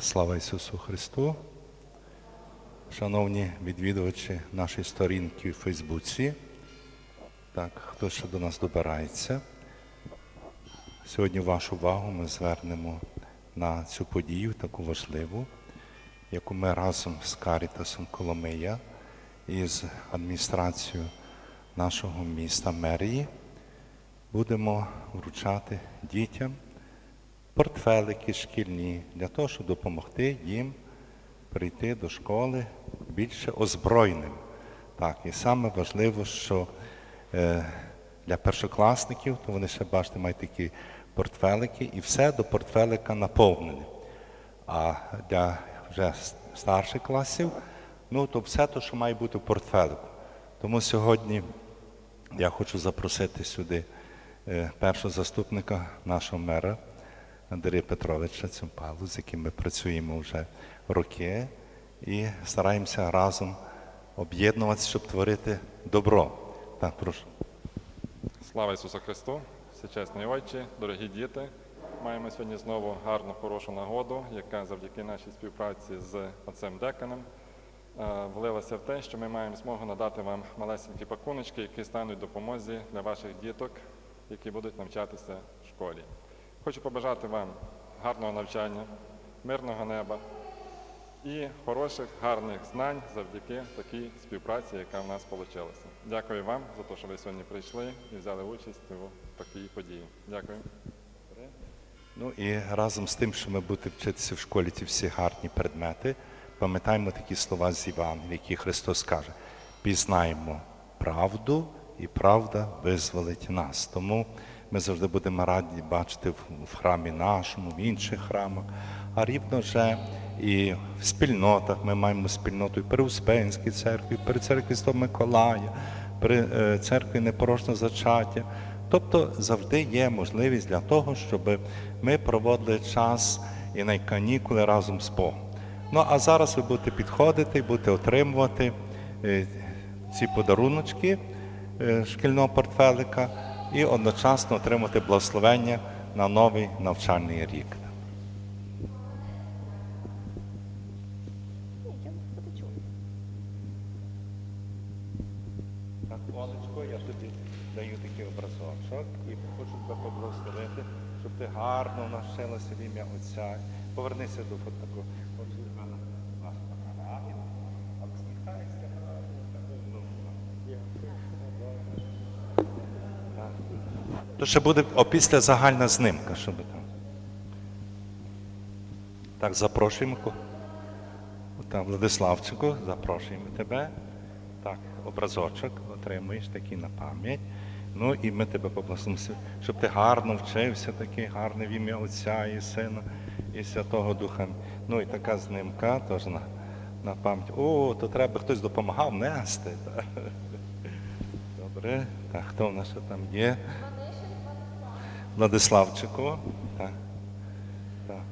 Слава Ісусу Христу. Шановні відвідувачі нашої сторінки в Фейсбуці, так, хто ще до нас добирається. Сьогодні вашу увагу ми звернемо на цю подію, таку важливу, яку ми разом з Карітасом Коломия і з адміністрацією нашого міста Мерії будемо вручати дітям портфелики шкільні для того, щоб допомогти їм прийти до школи більше озброєним. Так, і саме важливо, що е, для першокласників, то вони ще бачите, мають такі портфелики, і все до портфелика наповнене. А для вже старших класів, ну то все те, що має бути в портфелику. Тому сьогодні я хочу запросити сюди е, першого заступника нашого мера Андрія Петровича Цюмпалу, з яким ми працюємо вже роки і стараємося разом об'єднуватися, щоб творити добро. Так, прошу. Слава Ісусу Христу! Всечесний Отче, дорогі діти! Маємо сьогодні знову гарну, хорошу нагоду, яка завдяки нашій співпраці з отцем Деканом е, влилася в те, що ми маємо змогу надати вам малесенькі пакуночки, які стануть допомозі для ваших діток, які будуть навчатися в школі. Хочу побажати вам гарного навчання, мирного неба і хороших, гарних знань завдяки такій співпраці, яка в нас вийшла. Дякую вам за те, що ви сьогодні прийшли і взяли участь у такій події. Дякую. Ну і разом з тим, що ми будемо вчитися в школі ці всі гарні предмети, пам'ятаємо такі слова з в які Христос каже: пізнаємо правду, і правда визволить нас. Тому ми завжди будемо раді бачити в храмі нашому, в інших храмах, а рівно вже і в спільнотах ми маємо спільноту і при Успенській церкві, і при церкві Святого Миколая, при е, церкві Непорочного зачаття. Тобто завжди є можливість для того, щоб ми проводили час і на канікули разом з Богом. Ну а зараз ви будете підходити і будете отримувати е, ці подаруночки е, шкільного портфелика і одночасно отримати благословення на новий навчальний рік. Я тобі даю такий образочок і хочу тебе поблагословити, щоб ти гарно навчилася в ім'я Отця. Повернися до фотоку. Хочу тебе на ваш фотографію. А всміхайся. Так. То ще буде опісля загальна знимка, щоб там. Так, запрошуємо. Так, Владиславчику, запрошуємо тебе. Так, образочок отримуєш такий на пам'ять. Ну і ми тебе попросимо, щоб ти гарно вчився, такий гарний в ім'я Отця і Сина і Святого Духа. Ну і така знимка теж на, на пам'ять. О, то треба хтось допомагав нести. Добре. Так, хто в нас там є? Владиславчику. Так. Так.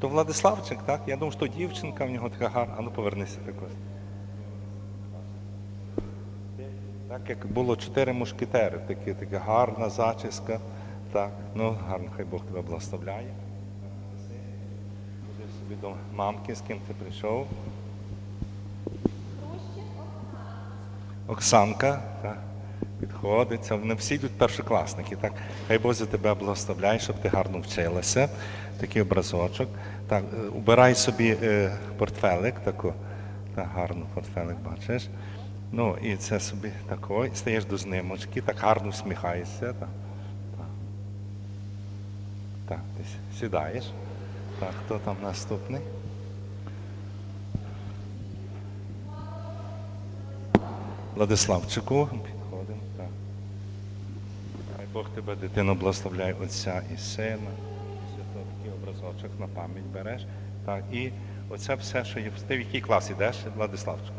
То Владиславчик, так? Я думав, що дівчинка в нього така гарна. А ну повернися також. Так як було чотири мушкетери, такі, така гарна зачіска. Так, ну гарно, хай Бог тебе благословляє. Будеш собі до мамки, з ким ти прийшов. Оксанка, так, підходить. Це Вони всі йдуть першокласники. Так, хай за тебе благословляє, щоб ти гарно вчилася. Такий образочок. Так, е, убирай собі е, портфелик, таку, так, гарно портфелик бачиш. Ну, і це собі тако, стаєш до знимочки, так гарно всміхаєшся. Так, так. ти сідаєш. Так, хто там наступний? Владиславчику, Бог тебе, дитино, благословляє Отця і Сина, і Святого такий образочок на пам'ять береш. Так, і оце все, що є. Ти в який клас ідеш, Владиславчику?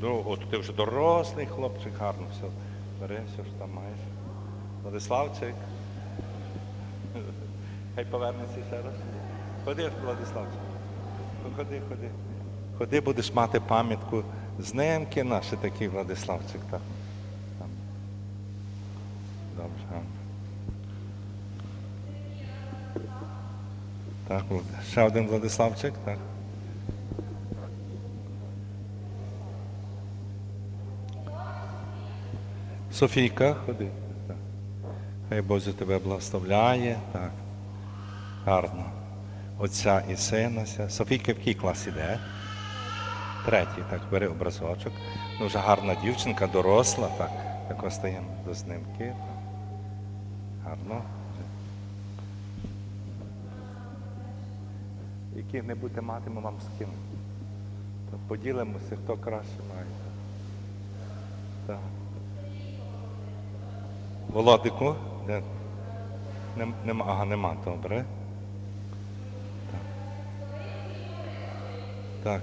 Ну, от ти вже дорослий хлопчик, гарно все. Бери все, що там маєш. Владиславчик. Хай повернеться ще раз. Ходи, Владиславчик. Ходи, ходи. Ходи, будеш мати пам'ятку знимки наші такі, Владиславчик. Так. Там. Добре. Так, ще один Владиславчик, так. Софійка, ходи. Хай Боже тебе благословляє. Так. Гарно. Отця і сина. Софійка в який клас іде? Третій, так, бери образочок. Дуже гарна дівчинка, доросла, так. Так стаємо до знимки. Гарно. Яких не будете мати, ми вам з ким. То поділимося, хто краще має. Так. Володику, де? Нем, нема, ага, нема, добре. Так. Так.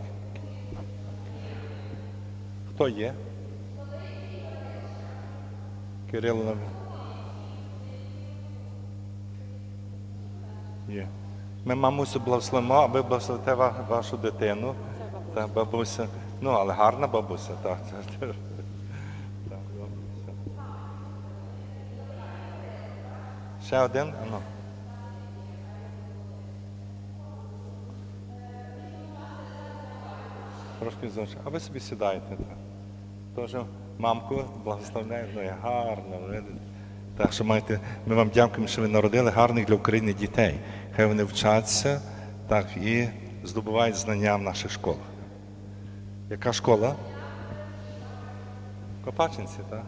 Хто є? Кирило. Є. Ми мамусю благословимо, а ви благословите вашу дитину. Та бабуся. Ну, але гарна бабуся, так. так, бабуся. Ще один? Ну. Трошки зовсім. А ви собі сідаєте. Так. Теж мамку благословляю, ну гарно. Так що маєте, ми вам дякуємо, що ви народили гарних для України дітей. Хай вони вчаться так, і здобувають знання в наших школах. Яка школа? Копачинці, так?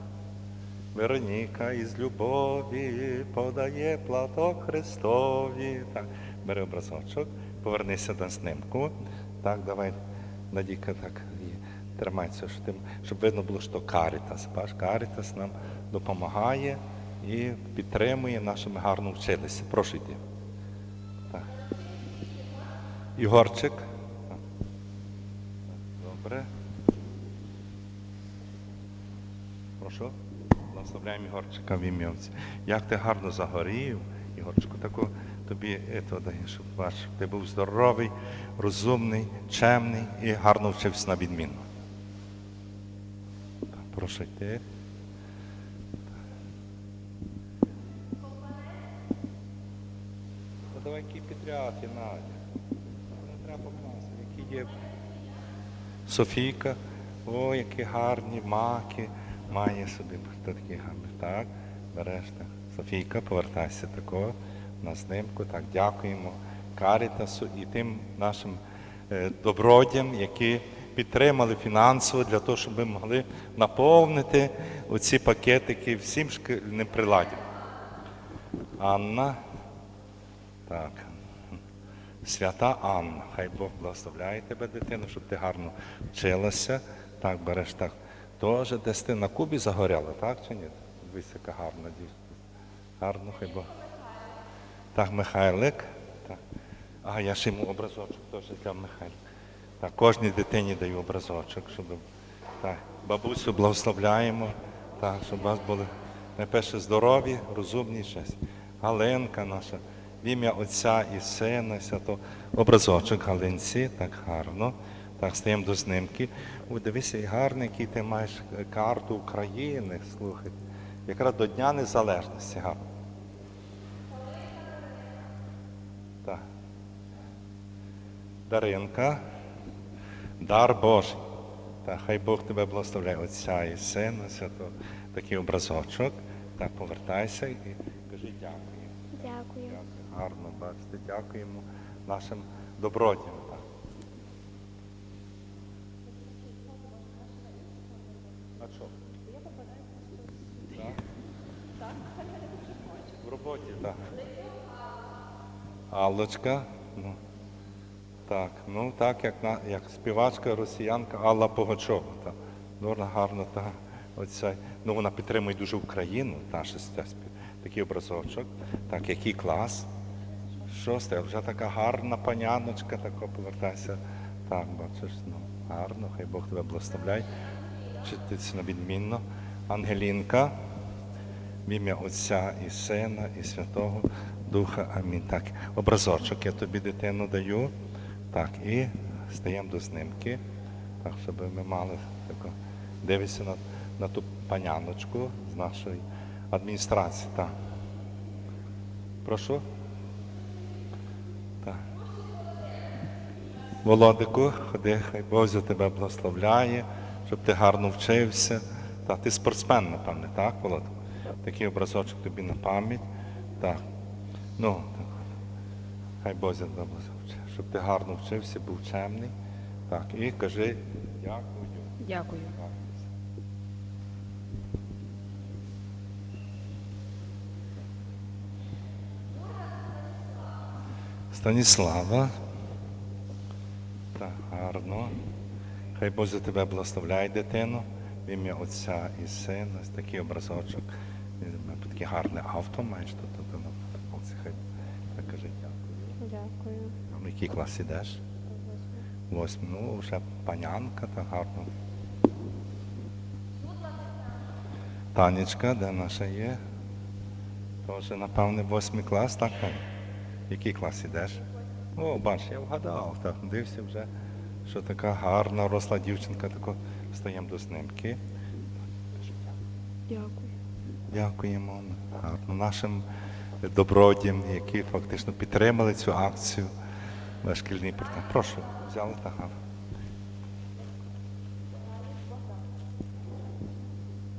Вероніка із любові подає платок Христові. Так, бери образочок, повернися до снимку. Так, давай, Надійка, так, тримайся, щоб, ти- щоб видно було, що Карітас. Бач, Карітас нам допомагає і підтримує нашими гарно вчилися. Прошу йти. Ігорчик. Добре. Прошу. Благословляємо Ігорчика в ім'я Як ти гарно загорів, Ігорчику, таку тобі ето дає, щоб бач, ти був здоровий, розумний, чемний і гарно вчився на відмінно. Прошу йти. Давай які підряд, Надя. Які є Софійка, о, які гарні маки має собі такі гарні. Так, береш так. Софійка, повертайся тако на снимку. Так, дякуємо Карітасу і тим нашим е, добродям, які підтримали фінансово для того, щоб ми могли наповнити оці пакетики всім шкільним приладдям. Анна. Так. Свята Анна, хай Бог благословляє тебе, дитину, щоб ти гарно вчилася. Так, береш так. Тоже десь ти на Кубі загоряла, так чи ні? Дивись, яка гарна дівчина. Гарно, хай Бог. Так, Михайлик. Так. А я ще йому образочок теж для Михайлика. Так, кожній дитині даю образочок, щоб так, бабусю благословляємо, так, щоб у вас були найперше здорові, розумні щастя. Галинка наша, в ім'я Отця і Сина, і Святого. Образочок Галинці, так гарно. Так, стаємо до знимки. Ой, дивися, і гарний, який ти маєш е, карту України, слухай. Якраз до Дня Незалежності гарно. Так. Даринка, дар Божий. Та хай Бог тебе благословляє Отця і Сина, Святого. Такий образочок. Так, повертайся і кажи дякую. Дякую. Дякую. Гарно бачите, дякуємо нашим добродіям. Так. А що? Так? В роботі, так. Аллочка. Ну. Так, ну так, як, на, як співачка росіянка Алла Погачова. Так. Дуже гарно, так. Оця, ну, вона підтримує дуже Україну, ця спів- такий образочок. Так, який клас. Шосте, вже така гарна паняночка, тако повертайся. Так, бачиш, ну, гарно, хай Бог тебе благословляє. Вчитися відмінно. Ангелінка, в ім'я Отця і Сина, і Святого Духа. Амінь. Так, образочок я тобі дитину даю. Так, і стаємо до знимки. Так, щоб ми мали тако. Дивися на, на ту паняночку з нашої адміністрації. Так. Прошу. Так. Володику, ходи, хай Бог тебе благословляє, щоб ти гарно вчився. Та ти спортсмен, напевне, так, Володику? Такий образочок тобі на пам'ять. Так. Ну, так. Хай Бог за тебе благословляє, щоб ти гарно вчився, був чемний. Так, і кажи дякую. Дякую. Станіслава. Так, гарно. Хай за тебе благословляє дитину. В ім'я Отця і Сина. Ось такий образочок. Таке гарне авто маєш тут. тут, тут. Хай так каже дякую. Дякую. А в який клас ідеш? Восьмий. Ну, вже панянка, так гарно. Танечка, де наша є? Теж, напевне, восьмий клас, так? Який клас ідеш? О, бач, я вгадав, так, дивився вже, що така гарна, росла дівчинка, тако стаємо до снимки. Дякую. Дякуємо гарно нашим добродіям, які фактично підтримали цю акцію. Наш шкільний партнер. Прошу, взяли та гарно.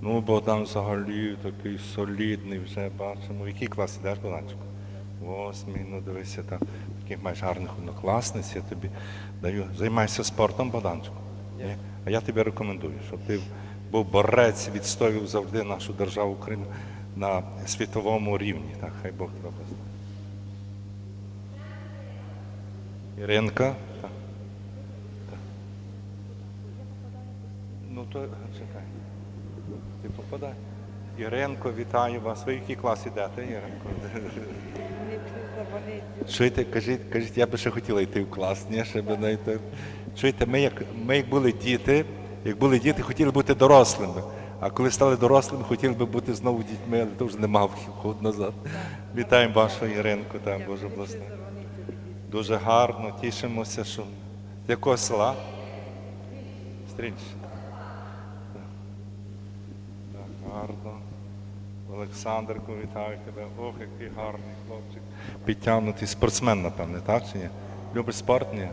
Ну, Богдан взагалі такий солідний вже бачимо. Який клас ідеш, Богданчику? Восьмий, ну дивися, там таких маєш гарних однокласниць, я тобі даю. Займайся спортом, Богданчику. Ні? А я тобі рекомендую, щоб ти був борець, відстоював завжди нашу державу Україну на світовому рівні. Так, хай Бог тебе благословить. Іринка. Так. Так. Ну то чекай. Ти попадай. Іринко, вітаю вас. Ви в який клас ідете, Іринко? Чуєте, кажіть, кажіть, я би ще хотіла йти в клас, ні, ще би знайти. Чуєте, ми як, ми як були діти, як були діти, хотіли бути дорослими. А коли стали дорослими, хотіли би бути знову дітьми, але то вже нема вход назад. Вітаємо вашу Іринку, там Боже благослови. Дуже гарно, тішимося, що з якого села? Стрільче. Так, гарно. Олександрку, вітаю тебе. Ох, який гарний хлопчик. Підтягнутий спортсмен, напевне, так чи ні? Любиш спорт? Ні?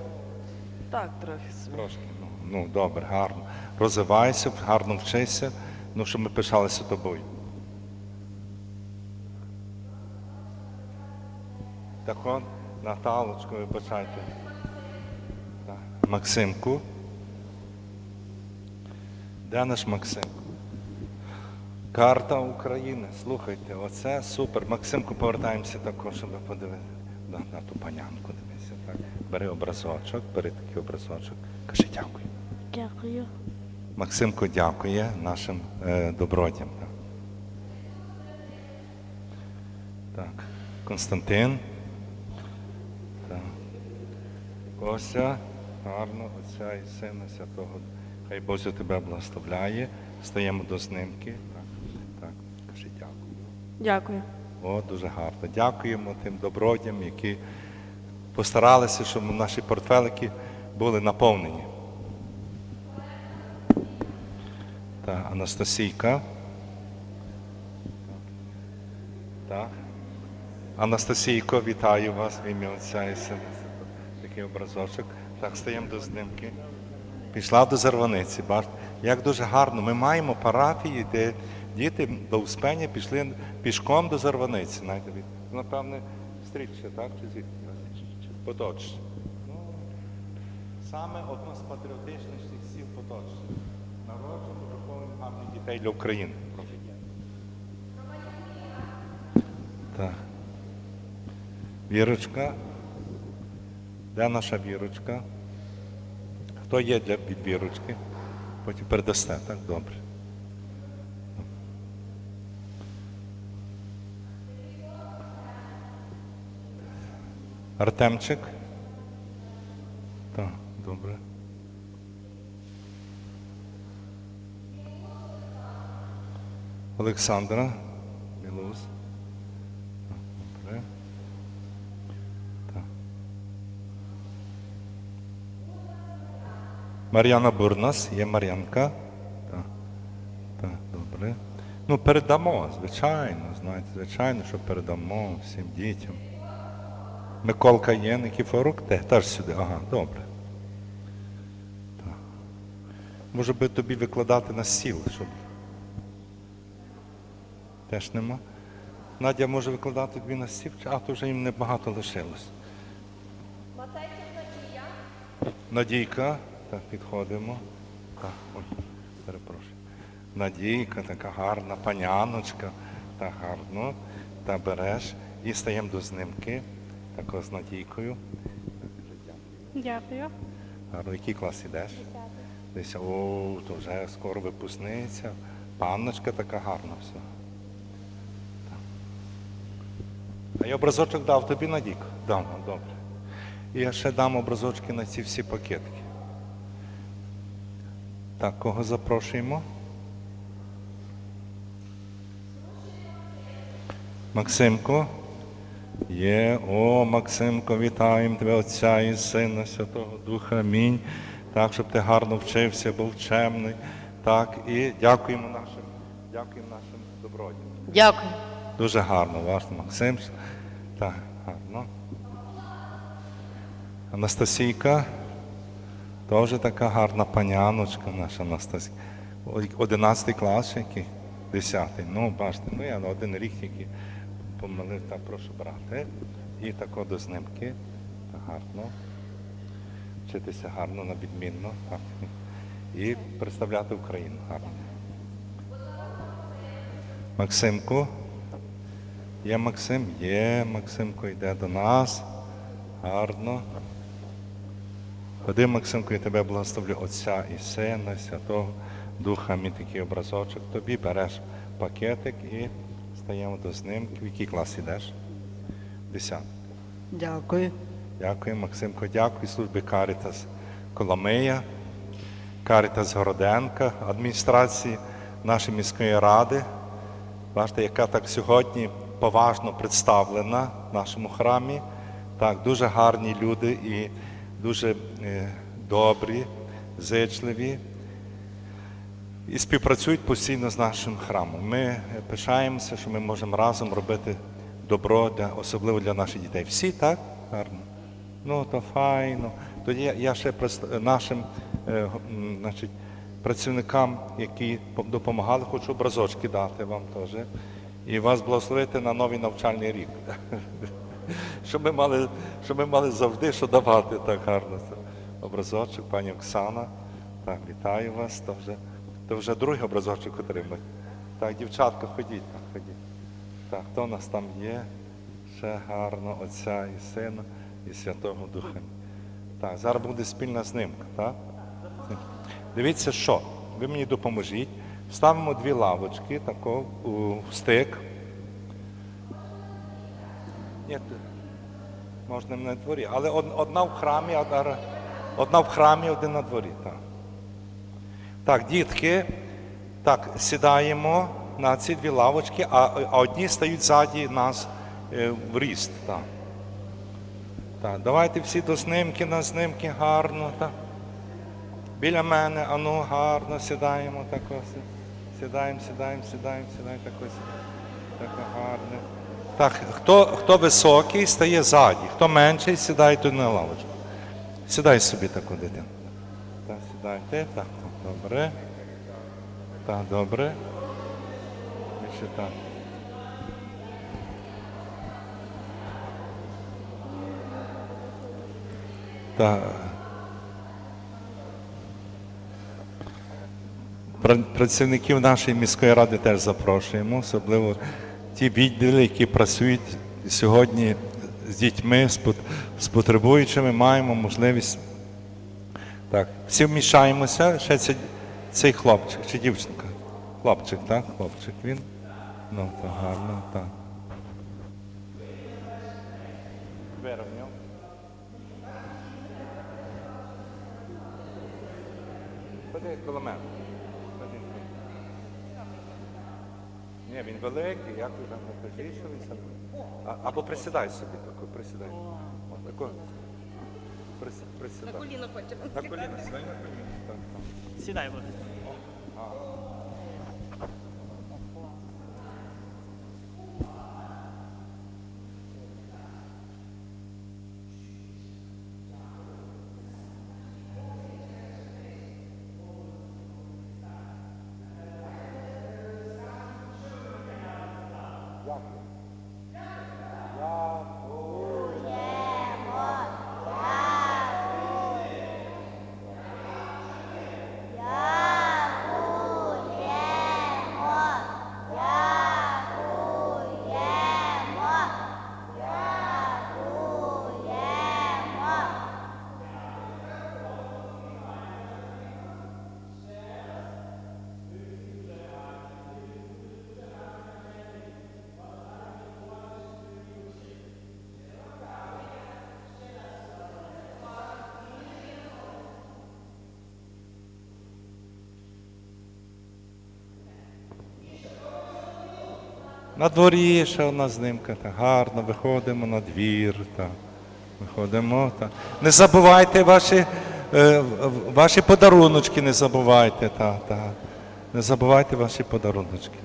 Так, трохи собі. Трошки. Ну, ну добре, гарно. Розвивайся, гарно вчися, ну, щоб ми пишалися тобою. Так он, Наталочку, вибачайте. Так. Максимку. Де наш Максимку? Карта України. Слухайте, оце супер. Максимку, повертаємося також, щоб ви подивилися. На, на ту панянку дивися. Так. Бери образочок, бери такий образочок. Кажи дякую. Дякую. Максимко дякує нашим е, добродям. Так. так. Константин. Так. Кося, гарно, Отця і Сина Святого. Хай Боже тебе благословляє. Стаємо до знимки. Так. Дякую. Дякую. О, дуже гарно. Дякуємо тим добродям, які постаралися, щоб наші портфелики були наповнені. Так, Анастасійка. Так. Анастасійко, вітаю вас в ім'я Отця і Сина. Такий образочок. Так, стаємо до знимки. Пішла до Зарваниці, бачите, як дуже гарно. Ми маємо парафії, де діти до Успення пішли пішком до Зарваниці. Знаєте, напевне, стріччя, так? Чи звідки? Поточне. Ну, саме одно з патріотичніших сіл Поточне. Народжено, виховуємо гарних дітей для України. Так. Вірочка. Де наша вірочка? Хто є для від вірочки? Потім передасте, так? Добре. Артемчик? Так, добре. Олександра Білус. Так, Добре. Так. Мар'яна Бурнас, є Мар'янка. Так, так, добре. Ну, передамо, звичайно, знаєте, звичайно, що передамо всім дітям. Миколка є, Никіфорук, те, теж сюди. Ага, добре. Може би тобі викладати на стіл, щоб. Теж нема. Надя може викладати тобі на стіл, а то вже їм небагато лишилось. Надійка, так, підходимо. Так, ой, перепрошую. Надійка, така гарна паняночка, так гарно. Та береш і стаємо до знимки, тако з Надійкою. Дякую. Гарно, який клас ідеш? Десь, о, то вже скоро випускниця. Панночка така гарна все. Так. А я образочок дав тобі Надійко? Дам, добре. І я ще дам образочки на ці всі пакетки. Так, кого запрошуємо? Максимко. Є, о, Максимко, вітаємо тебе, Отця і Сина, Святого Духа. Амінь. Так, щоб ти гарно вчився, був чемний. Так, і дякуємо нашим, дякуємо нашим добродіям. Дякую. Дуже гарно, ваш Максим. Так, гарно. Анастасійка. Теж така гарна паняночка наша Анастасія. Одинадцятий клас який? Десятий. Ну, бачите, ну я на один рік тільки помилив, так прошу брати. І тако до знимки. Гарно. Вчитися гарно, на відмінно. Так. І представляти Україну гарно. Максимку. Є Максим? Є, Максимко йде до нас. Гарно. Ходи, Максимко, я тебе благословлю Отця і Сина, Святого Духа, мій такий образочок. Тобі береш пакетик і стаємо до знимки. В який клас йдеш? Десятий. Дякую. Дякую, Максимко, дякую службі Карітас Коломия, Карітас Городенка, адміністрації нашої міської ради. Бачите, яка так сьогодні поважно представлена в нашому храмі. Так, дуже гарні люди і дуже е, добрі, зичливі і співпрацюють постійно з нашим храмом. Ми е, пишаємося, що ми можемо разом робити добро, для, особливо для наших дітей. Всі так? Гарно. Ну, то файно. Тоді я- ще нашим е, значить, працівникам, які допомагали, хочу образочки дати вам теж. І вас благословити на новий навчальний рік. щоб, ми мали, щоб ми мали завжди що давати так гарно. Образочок, пані Оксана. Так, вітаю вас. То то вже другий образочок отримали. Так, дівчатка, ходіть, так, ходіть. Так, хто у нас там є? Ще гарно, Отця і Сина, і Святого Духа. Так, зараз буде спільна знимка, так? Дивіться, що? Ви мені допоможіть. Ставимо дві лавочки тако у стик. Ні, можна на дворі, але одна в храмі, одна в храмі, один на дворі. Так. Так, дітки, так, сідаємо на ці дві лавочки, а, а одні стають ззаді нас е, в ріст. Так. Так, давайте всі до знимки на знимки гарно. Так. Біля мене, ану, гарно сідаємо так ось. Сідаємо, сідаємо, сідаємо, сідаємо так ось. Так гарно. Так, хто, хто високий, стає ззаді, хто менший, сідає тут на лавочку. Сідай собі таку дитину. Так, сідайте. Так, добре. Так, добре. І ще так. Так. Працівників нашої міської ради теж запрошуємо, особливо ті відділи, які працюють сьогодні з дітьми, з потребуючими, маємо можливість. Так, всі вмішаємося, ще цей, цей хлопчик чи дівчинка? Хлопчик, так? Хлопчик він. Ну, то гарно, так. Вирівняв. Ходи коло мене. Ні, він великий, як там не. А, або присідай собі тако, присідай. О, Присідай. На коліно хочемо. На коліно, сідай на. Так, так. Сідай, будь. На дворі ще одна знимка, так, гарно, виходимо на двір, так, виходимо. Так. Не забувайте ваші, е, ваші подаруночки, не забувайте, так, так. Не забувайте ваші подаруночки.